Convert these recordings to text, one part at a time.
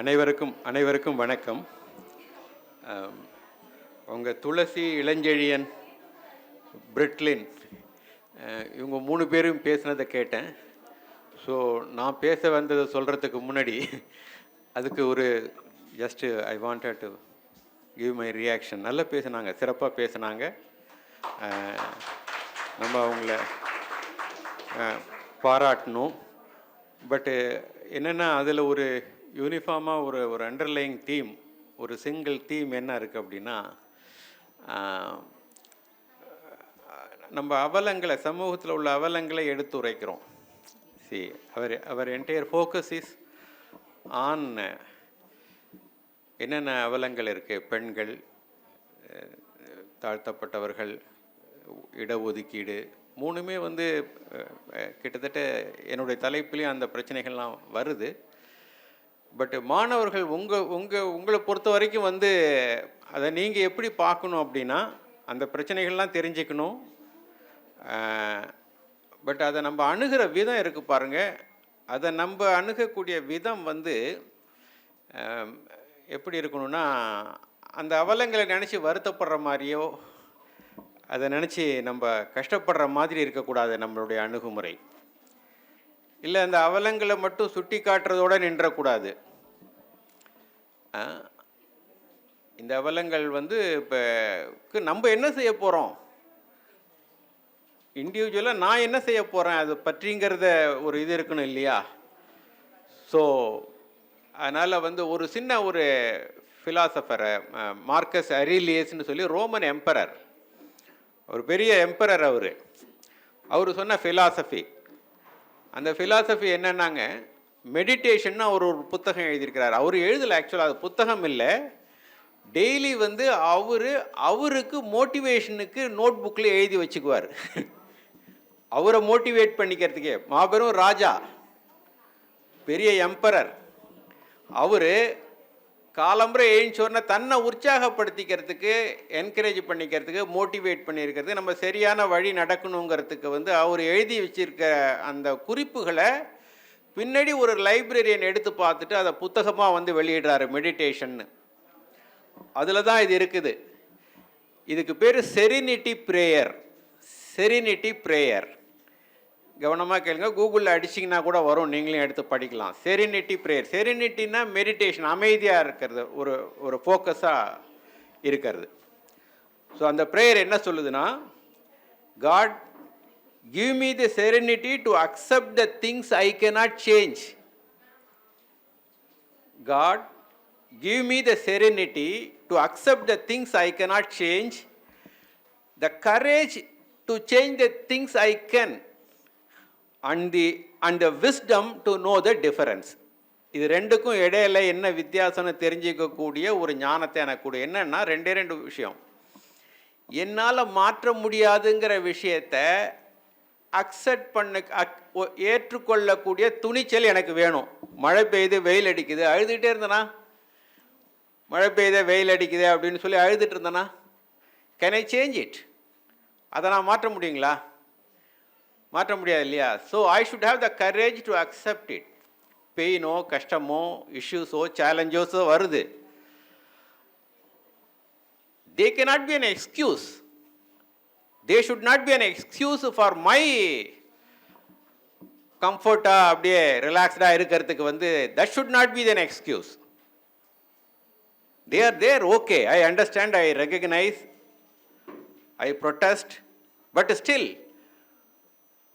அனைவருக்கும் அனைவருக்கும் வணக்கம். உங்கள் துளசி இளஞ்செழியன் பிரிட்லின் இவங்க மூணு பேரும் பேசுனதை கேட்டேன். ஸோ நான் பேச வந்ததை சொல்கிறதுக்கு முன்னாடி அதுக்கு ஒரு just I wanted to give my reaction நல்லா பேசுனாங்க சிறப்பாக பேசுனாங்க. நம்ம அவங்கள பாராட்டணும். பட்டு என்னென்னா அதில் ஒரு யூனிஃபார்மாக ஒரு ஒரு அண்டர்லைங் தீம் ஒரு சிங்கிள் தீம் என்ன இருக்குது அப்படின்னா நம்ம அவலங்களை சமூகத்தில் உள்ள அவலங்களை எடுத்து உரைக்கிறோம் see our our entire focus is on என்னென்ன அவலங்கள் இருக்குது பெண்கள் தாழ்த்தப்பட்டவர்கள் இடஒதுக்கீடு மூணுமே வந்து கிட்டத்தட்ட என்னுடைய தலைப்புலேயும் அந்த பிரச்சனைகள்லாம் வருது. பட் மாணவர்கள் உங்கள் உங்கள் உங்களை பொறுத்த வரைக்கும் வந்து அதை நீங்கள் எப்படி பார்க்கணும் அப்படின்னா அந்த பிரச்சனைகள்லாம் தெரிஞ்சுக்கணும். பட் அதை நம்ம அணுகிற விதம் இருக்குது பாருங்கள் அதை நம்ம அணுகக்கூடிய விதம் வந்து எப்படி இருக்கணும்னா அந்த அவலங்களை நினச்சி வருத்தப்படுற மாதிரியோ அதை நினச்சி நம்ம கஷ்டப்படுற மாதிரி இருக்கக்கூடாது நம்மளுடைய அணுகுமுறை. இல்லை அந்த அவலங்களை மட்டும் சுட்டி காட்டுறதோட நின்றக்கூடாது இந்த அவலங்கள் வந்து இப்போ நம்ம என்ன செய்ய போகிறோம் இண்டிவிஜுவலாக நான் என்ன செய்ய போகிறேன் அது பற்றிங்கிறத ஒரு இது இருக்கணும் இல்லையா? ஸோ அதனால் வந்து ஒரு சின்ன ஒரு ஃபிலாசபரை மார்க்கஸ் அரிலியஸ்னு சொல்லி ரோமன் எம்பரர் ஒரு பெரிய எம்பரர் அவர். அவர் சொன்ன ஃபிலாசபி அந்த ஃபிலாசபி என்னன்னாங்க மெடிடேஷன்னு அவர் ஒரு புத்தகம் எழுதியிருக்கிறார். அவர் எழுதலை ஆக்சுவலாக அது புத்தகம் இல்லை. டெய்லி வந்து அவர் அவருக்கு மோட்டிவேஷனுக்கு நோட் புக்கில் எழுதி வச்சுக்குவார். அவரை மோட்டிவேட் பண்ணிக்கிறதுக்கே. மாபெரும் ராஜா. பெரிய எம்பரர் அவர் காலம்புரை எழுந்தோடனே தன்னை உற்சாகப்படுத்திக்கிறதுக்கு என்கரேஜ் பண்ணிக்கிறதுக்கு மோட்டிவேட் பண்ணியிருக்கிறது. நம்ம சரியான வழி நடக்கணுங்கிறதுக்கு வந்து அவர் எழுதி வச்சிருக்க அந்த குறிப்புகளை பின்னாடி ஒரு லைப்ரரியன் எடுத்து பார்த்துட்டு அதை புத்தகமாக வந்து வெளியிடுறாரு மெடிடேஷன்னு அதில் தான் இது இருக்குது. இதுக்கு பேர் செரினிட்டி ப்ரேயர் செரினிட்டி ப்ரேயர் கவனமாக கேளுங்க. கூகுளில் அடிச்சிங்கன்னா கூட வரும். நீங்களும் எடுத்து படிக்கலாம். செரினிட்டி ப்ரேயர் செரினிட்டின்னா மெடிடேஷன் அமைதியாக இருக்கிறது. ஒரு ஒரு ஃபோக்கஸாக இருக்கிறது. ஸோ அந்த ப்ரேயர் என்ன சொல்லுதுன்னா God give me the serenity to accept the things I cannot change God give me the serenity to accept the things I cannot change the courage to change the things I can and the and the wisdom to know the difference. இது ரெண்டுக்கும் இடையில என்ன வித்தியாசம்னு தெரிஞ்சுக்கக்கூடிய ஒரு ஞானத்தை எனக்கு கொடு. என்னன்னா ரெண்டே ரெண்டு விஷயம். என்னால் மாற்ற முடியாதுங்கிற விஷயத்த அக்செப்ட் பண்ண அக்- ஒ- ஏற்றுக்கொள்ளக்கூடிய துணிச்சல் எனக்கு வேணும். மழை பெய்யுது வெயில் அடிக்குது அழுதுகிட்டே இருந்தனா? மழை பெய்யுது வெயில் அடிக்குது அப்படின்னு சொல்லி அழுதுட்டு இருந்தனா? கேன் ஐ சேஞ்ச் இட் அதை நான் மாற்ற முடியுங்களா? மாற்ற முடியாது இல்லையா? So I should have the courage to accept it பெயினோ கஷ்டமோ இஷ்யூஸோ சேலஞ்சஸோ வருது. They can not be an excuse they should not be an excuse for my கம்ஃபர்ட்டாக அப்படியே ரிலாக்ஸ்டாக இருக்கிறதுக்கு வந்து that should not be than excuse they are there okay I understand I recognise I protest but still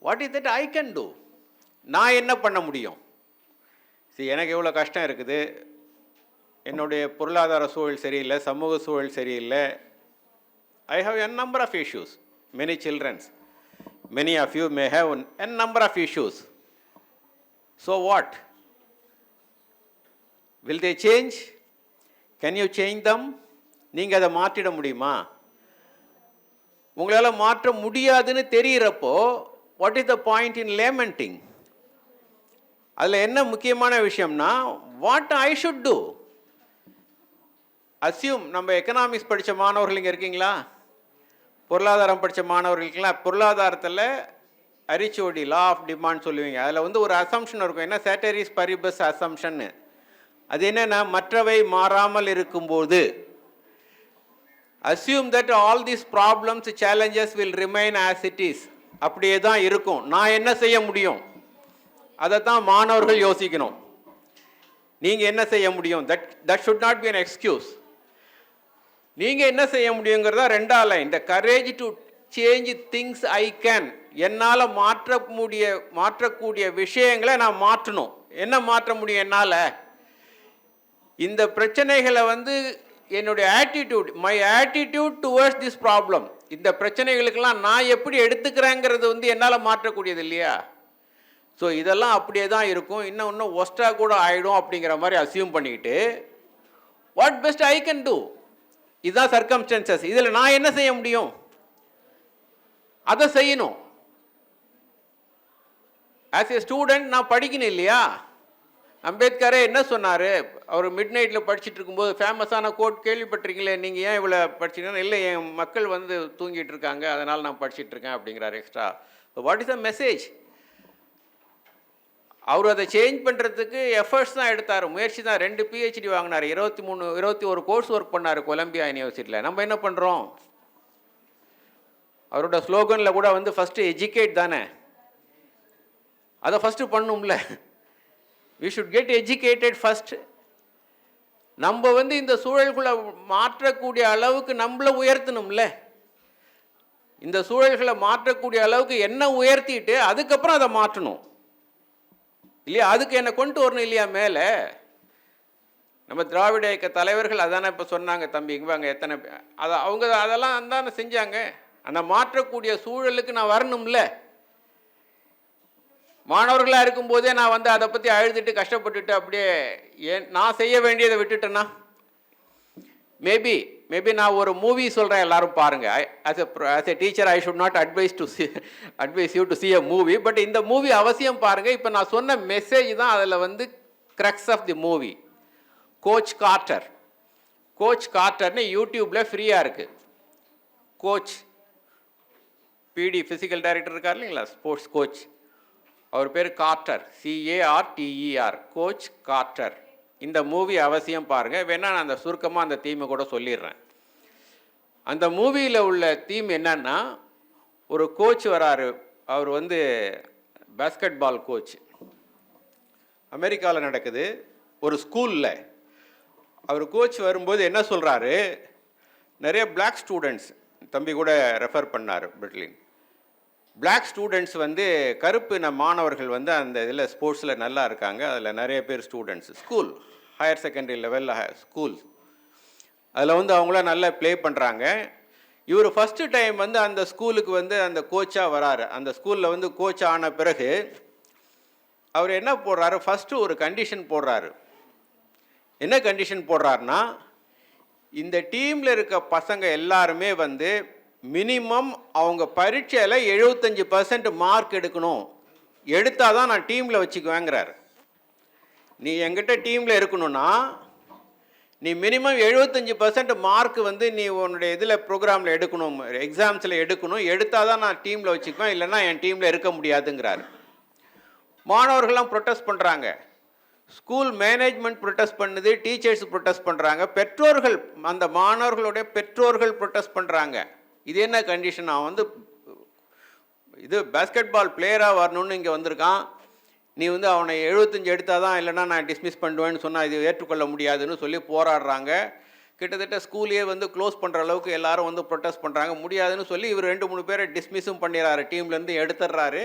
what is that I can do நான் என்ன பண்ண முடியும்? சரி எனக்கு எவ்வளோ கஷ்டம் இருக்குது. என்னுடைய பொருளாதார சூழல் சரியில்லை சமூக சூழல் சரியில்லை. I have an number of issues many childrens many of you may have an number of issues so what will they change can you change them நீங்கள் அதை மாற்றிட முடியுமா? உங்களால் மாற்ற முடியாதுன்னு தெரிகிறப்போ what is the point in lamenting அதில் என்ன முக்கியமான விஷயம்னா what I should do assume நம்ம எக்கனாமிக்ஸ் படித்த மாணவர்கள் இங்கே இருக்கீங்களா? பொருளாதாரம் படித்த மாணவர்களுக்கெல்லாம் பொருளாதாரத்தில் அரிச்சோடி லா ஆஃப் டிமாண்ட் சொல்லுவீங்க. அதில் வந்து ஒரு அசம்ஷன் இருக்கும். என்ன? சேட்டரிஸ் பரிபஸ் அசம்ஷன்னு அது என்னென்னா மற்றவை மாறாமல் இருக்கும்போது. Assume that all these problems challenges will remain as it is அப்படியே தான் இருக்கும். நான் என்ன செய்ய முடியும்? அதை தான் மாணவர்கள் யோசிக்கணும். நீங்கள் என்ன செய்ய முடியும்? That that should not be an excuse நீங்கள் என்ன செய்ய முடியுங்கிறதா ரெண்டாம் line courage to change things I can என்னால் மாற்ற முடிய மாற்றக்கூடிய விஷயங்களை நான் மாற்றணும். என்ன மாற்ற முடியும் என்னால்? இந்த பிரச்சனைகளை வந்து என்னுடைய attitude my attitude towards this problem இந்த பிரச்சனைகளுக்கெல்லாம் நான் எப்படி எடுத்துக்கிறேங்கிறது வந்து என்னால் மாற்றக்கூடியது இல்லையா? ஸோ இதெல்லாம் அப்படியே தான் இருக்கும். இன்னும் இன்னும் ஒஸ்ட்டாக கூட ஆகிடும் அப்படிங்கிற மாதிரி அசியூம் பண்ணிக்கிட்டு what best I can do இதுதான் சர்க்கம்ஸ்டன்சஸ் இதில் நான் என்ன செய்ய முடியும்? அதை செய்யணும். ஆஸ் ஏ ஸ்டூடெண்ட் நான் படிக்கணும் இல்லையா? அம்பேத்கரே என்ன சொன்னார்? அவர் மிட் நைட்டில் படிச்சுட்டு இருக்கும்போது ஃபேமஸான கோட் கேள்விப்பட்டிருக்கீங்களே நீங்கள் ஏன் இவ்வளோ படிச்சீங்கன்னா இல்லை என் மக்கள் வந்து தூங்கிட்டு இருக்காங்க அதனால் நான் படிச்சிட்டு இருக்கேன் அப்படிங்கிறார் extra what is the message அவர் அதை சேஞ்ச் பண்ணுறதுக்கு எஃபர்ட்ஸ் தான் எடுத்தார். முயற்சி தான். ரெண்டு பிஹெச்டி வாங்கினார். இருபத்தி மூணு இருபத்தி ஒரு கோர்ஸ் ஒர்க் பண்ணார் கொலம்பியா யூனிவர்சிட்டியில் நம்ம என்ன பண்ணுறோம் அவரோட ஸ்லோகனில் கூட வந்து ஃபஸ்ட்டு எஜுகேட் தானே? அதை first பண்ணும்ல. We should get educated first நம்ம வந்து இந்த சூழல்களை மாற்றக்கூடிய அளவுக்கு நம்மளை உயர்த்தணும்ல. இந்த சூழல்களை மாற்றக்கூடிய அளவுக்கு என்ன உயர்த்திட்டு அதுக்கப்புறம் அதை மாற்றணும். இல்லையா? அதுக்கு என்னை கொண்டு வரணும் இல்லையா மேலே? நம்ம திராவிட இயக்க தலைவர்கள் அதானே இப்போ சொன்னாங்க தம்பி இங்கே வாங்க எத்தனை அதை அவங்க அதெல்லாம் தானே செஞ்சாங்க. அந்த மாற்றக்கூடிய சூழலுக்கு நான் வரணும்ல. மாணவர்களாக இருக்கும்போதே நான் வந்து அதை பற்றி அழுதுட்டு கஷ்டப்பட்டுட்டு அப்படியே ஏன் நான் செய்ய வேண்டியதை விட்டுட்டேன்னா? மேபி மேபி நான் ஒரு மூவி சொல்கிறேன் எல்லாரும் பாருங்கள் as a as a teacher I should not advise to see advise you to see a movie but இந்த மூவி அவசியம் பாருங்கள் இப்போ நான் சொன்ன மெசேஜ் தான் அதில் வந்து crux of the movie coach Carter coach கார்ட்டர்னு யூடியூப்பில் ஃப்ரீயாக இருக்குது கோச் பிடி ஃபிசிக்கல் டைரக்டர் இருக்கார் இல்லைங்களா ஸ்போர்ட்ஸ் கோச் அவர் பேர் Carter. C A R T E R coach Carter. இந்த மூவி அவசியம் பாருங்கள் வேணால் நான் அந்த சுருக்கமாக அந்த தீமை கூட சொல்லிடுறேன். அந்த மூவியில் உள்ள தீம் என்னன்னா ஒரு கோச் வராரு. அவர் வந்து பேஸ்கெட் பால் கோச் அமெரிக்காவில் நடக்குது. ஒரு ஸ்கூலில் அவர் கோச் வரும்போது என்ன சொல்கிறாரு நிறைய பிளாக் ஸ்டூடெண்ட்ஸ் தம்பி கூட ரெஃபர் பண்ணார் பிரிட்லின் பிளாக் ஸ்டூடெண்ட்ஸ் வந்து கருப்பு இன மாணவர்கள் வந்து அந்த இதில் ஸ்போர்ட்ஸில் நல்லா இருக்காங்க. அதில் நிறைய பேர் ஸ்டூடெண்ட்ஸ் ஸ்கூல் ஹையர் செகண்டரி லெவலில் ஸ்கூல் அதில் வந்து அவங்களாம் நல்லா ப்ளே பண்ணுறாங்க இவர் ஃபஸ்ட்டு டைம் வந்து அந்த ஸ்கூலுக்கு வந்து அந்த கோச்சாக வராரு. அந்த ஸ்கூலில் வந்து கோச் ஆன பிறகு அவர் என்ன போடுறாரு? ஃபஸ்ட்டு ஒரு கண்டிஷன் போடுறாரு. என்ன கண்டிஷன் போடுறாருன்னா இந்த டீமில் இருக்க பசங்க எல்லாருமே வந்து மினிமம் அவங்க பரீட்சையில் எழுபத்தஞ்சி பர்சன்ட் மார்க் எடுக்கணும். எடுத்தால் தான் நான் டீமில் வச்சுக்குவேங்கிறார். நீ எங்கிட்ட டீமில் இருக்கணும்னா நீ மினிமம் எழுபத்தஞ்சி பர்சன்ட் மார்க் வந்து நீ உன்னுடைய இதில் ப்ரோக்ராமில் எடுக்கணும் எக்ஸாம்ஸில் எடுக்கணும். எடுத்தால் தான் நான் டீமில் வச்சுக்குவேன் இல்லைன்னா என் டீமில் இருக்க முடியாதுங்கிறாரு. மாணவர்கள்லாம் ப்ரொட்டஸ்ட் பண்ணுறாங்க ஸ்கூல் மேனேஜ்மெண்ட் ப்ரொட்டஸ்ட் பண்ணுது டீச்சர்ஸ் ப்ரொட்டஸ்ட் பண்ணுறாங்க பெற்றோர்கள் அந்த மாணவர்களுடைய பெற்றோர்கள் ப்ரொட்டஸ்ட் பண்ணுறாங்க இது என்ன கண்டிஷன் அவன் வந்து இது பேஸ்கெட் பால் பிளேயராக வரணும்னு இங்கே வந்திருக்கான். நீ வந்து அவனை எழுபத்தஞ்சு எடுத்தால் தான் இல்லைன்னா நான் டிஸ்மிஸ் பண்ணுவேன்னு சொன்னால் இது ஏற்றுக்கொள்ள முடியாதுன்னு சொல்லி போராடுறாங்க. கிட்டத்தட்ட ஸ்கூலையே வந்து க்ளோஸ் பண்ணுற அளவுக்கு எல்லாரும் வந்து ப்ரொட்டஸ்ட் பண்ணுறாங்க முடியாதுன்னு சொல்லி இவர் ரெண்டு மூணு பேரை டிஸ்மிஸும் பண்ணிடுறாரு. டீம்லேருந்து எடுத்துடுறாரு.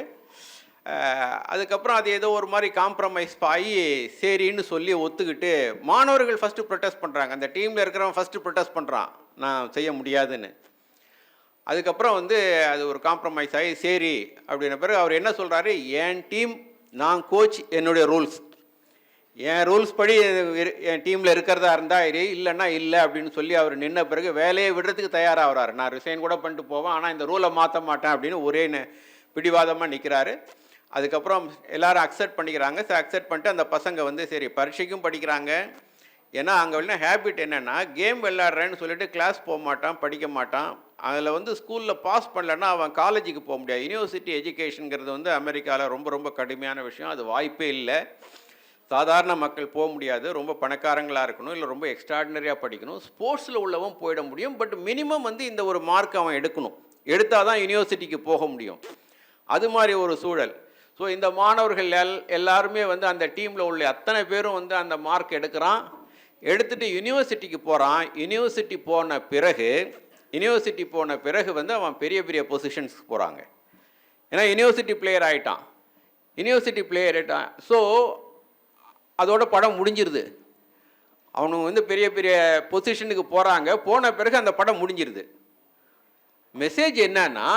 அதுக்கப்புறம் அது ஏதோ ஒரு மாதிரி காம்ப்ரமைஸ் ஆகி சரின்னு சொல்லி ஒத்துக்கிட்டு மாணவர்கள் ஃபஸ்ட்டு ப்ரொட்டஸ்ட் பண்ணுறாங்க அந்த டீமில் இருக்கிறவன் ஃபஸ்ட்டு ப்ரொட்டஸ்ட் பண்ணுறான் நான் செய்ய முடியாதுன்னு. அதுக்கப்புறம் வந்து அது ஒரு காம்ப்ரமைஸ் ஆகி சரி அப்படின்ன பிறகு அவர் என்ன சொல்கிறாரு என் டீம் நான் கோச் என்னுடைய ரூல்ஸ் என் ரூல்ஸ் படி என் டீமில் இருக்கிறதா இருந்தால் இரு இல்லைன்னா இல்லை அப்படின்னு சொல்லி அவர் நின்ன பிறகு வேலையை விடுறதுக்கு தயாராகிறார். நான் ரிசைன் கூட பண்ணிட்டு போவேன் ஆனால் இந்த ரூலை மாற்ற மாட்டேன் அப்படின்னு ஒரே பிடிவாதமாக நிற்கிறாரு அதுக்கப்புறம் எல்லாரும் அக்செப்ட் பண்ணிக்கிறாங்க. சரி அக்செப்ட் பண்ணிட்டு அந்த பசங்க வந்து சரி பரீட்சைக்கும் படிக்கிறாங்க. ஏன்னா அங்கே உள்ள ஹேபிட் என்னென்னா கேம் விளாட்றேன்னு சொல்லிட்டு கிளாஸ் போக மாட்டான் படிக்க மாட்டான். அதில் வந்து ஸ்கூலில் பாஸ் பண்ணலன்னா அவன் காலேஜுக்கு போக முடியாது. யூனிவர்சிட்டி எஜுகேஷனுங்கிறது வந்து அமெரிக்காவில் ரொம்ப ரொம்ப கடுமையான விஷயம். அது வாய்ப்பே இல்லை. சாதாரண மக்கள் போக முடியாது. ரொம்ப பணக்காரங்களாக இருக்கணும். இல்லை ரொம்ப எக்ஸ்ட்ராடினரியாக படிக்கணும். ஸ்போர்ட்ஸில் உள்ளவன் போயிட முடியும். பட் மினிமம் வந்து இந்த ஒரு மார்க் அவன் எடுக்கணும். எடுத்தால் தான் யூனிவர்சிட்டிக்கு போக முடியும். அது மாதிரி ஒரு சூழல். ஸோ இந்த மாணவர்கள் எல் எல்லாருமே வந்து அந்த டீமில் உள்ள அத்தனை பேரும் வந்து அந்த மார்க் எடுக்கிறான். எடுத்துகிட்டு யூனிவர்சிட்டிக்கு போகிறான் யூனிவர்சிட்டி போன பிறகு யூனிவர்சிட்டி போன பிறகு வந்து அவன் பெரிய பெரிய பொசிஷன்ஸ்க்கு போகிறாங்க ஏன்னா யூனிவர்சிட்டி பிளேயர் ஆகிட்டான் யூனிவர்சிட்டி பிளேயர் ஆகிட்டான் ஸோ அதோட படம் முடிஞ்சிருது. அவனுங்க வந்து பெரிய பெரிய பொசிஷனுக்கு போகிறாங்க போன பிறகு அந்த படம் முடிஞ்சிருது. மெசேஜ் என்னன்னா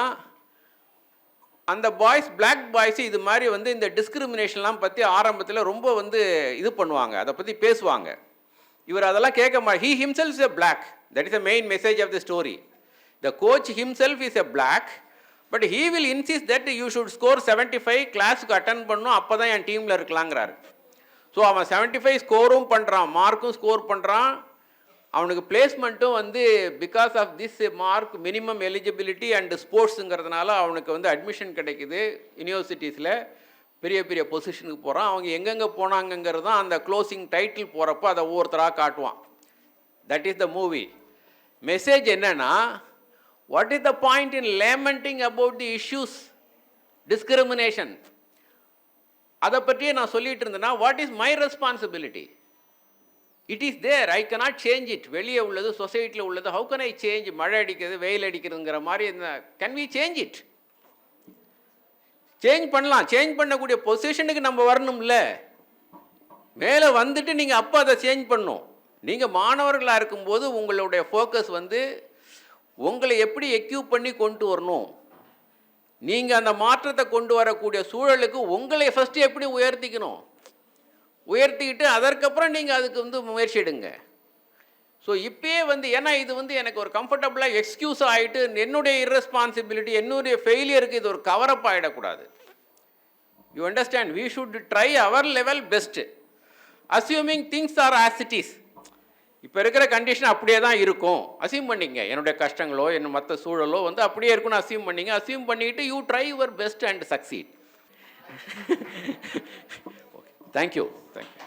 அந்த பாய்ஸ் பிளாக் பாய்ஸ் இது மாதிரி வந்து இந்த டிஸ்கிரிமினேஷன்லாம் பற்றி ஆரம்பத்தில் ரொம்ப வந்து இது பண்ணுவாங்க. அதை பற்றி பேசுவாங்க. இவர் அதெல்லாம் கேட்க மாட்டார் he himself a black that is a main message of the story the coach himself is a black but he will insist that you should score seventy five கிளாஸுக்கு அட்டன் பண்ணும் அப்போ தான் என் டீமில் இருக்கலாங்கிறாரு. ஸோ அவன் செவன்ட்டி ஃபைவ் ஸ்கோரும் பண்ணுறான் மார்க்கும் ஸ்கோர் பண்ணுறான் அவனுக்கு பிளேஸ்மெண்ட்டும் வந்து because of this mark minimum eligibility and ஸ்போர்ட்ஸுங்கிறதுனால அவனுக்கு வந்து அட்மிஷன் கிடைக்குது யூனிவர்சிட்டிஸில் பெரிய பெரிய பொசிஷனுக்கு போகிறான் அவங்க எங்கெங்கே போனாங்கங்கிறது தான் அந்த க்ளோசிங் டைட்டில் போகிறப்போ அதை ஒவ்வொருத்தராக காட்டுவான். That is the movie message என்னன்னா what is the point in lamenting about the issues discrimination அதை பற்றியே நான் சொல்லிட்டு இருந்தேன்னா what is my responsibility it is there I cannot change it வெளியே உள்ளது சொசைட்டியில் உள்ளது. ஹவு கன் ஐ சேஞ்ச் மழை அடிக்கிறது வெயில் அடிக்கிறதுங்கிற மாதிரி இந்த can we change it change பண்ணலாம். சேஞ்ச் பண்ணக்கூடிய பொசிஷனுக்கு நம்ம வரணும்ல. மேலே வந்துட்டு நீங்கள் அப்போ அதை சேஞ்ச் பண்ணும். நீங்கள் மாணவர்களாக இருக்கும்போது உங்களுடைய ஃபோக்கஸ் வந்து உங்களை எப்படி எக்யூப் பண்ணி கொண்டு வரணும்? நீங்கள் அந்த மாற்றத்தை கொண்டு வரக்கூடிய சூழலுக்கு உங்களை ஃபஸ்ட்டு எப்படி உயர்த்திக்கணும்? உயர்த்திக்கிட்டு அதற்கப்புறம் நீங்கள் அதுக்கு வந்து முயற்சி எடுங்க. ஸோ இப்போயே வந்து ஏன்னா இது வந்து எனக்கு ஒரு கம்ஃபர்டபுளாக எக்ஸ்கியூஸ் ஆகிட்டு என்னுடைய இர்ரெஸ்பான்சிபிலிட்டி என்னுடைய ஃபெயிலியருக்கு இது ஒரு கவரப் ஆகிடக்கூடாது you understand we should try our level best assuming things are as இப்போ இருக்கிற கண்டிஷன் அப்படியே தான் இருக்கும். அசியூம் பண்ணிங்க என்னுடைய கஷ்டங்களோ என்ன மற்ற சூழலோ வந்து அப்படியே இருக்கும்னு அசியூம் பண்ணிங்க. அசியூம் பண்ணிக்கிட்டு you try your best and succeed thank you thank you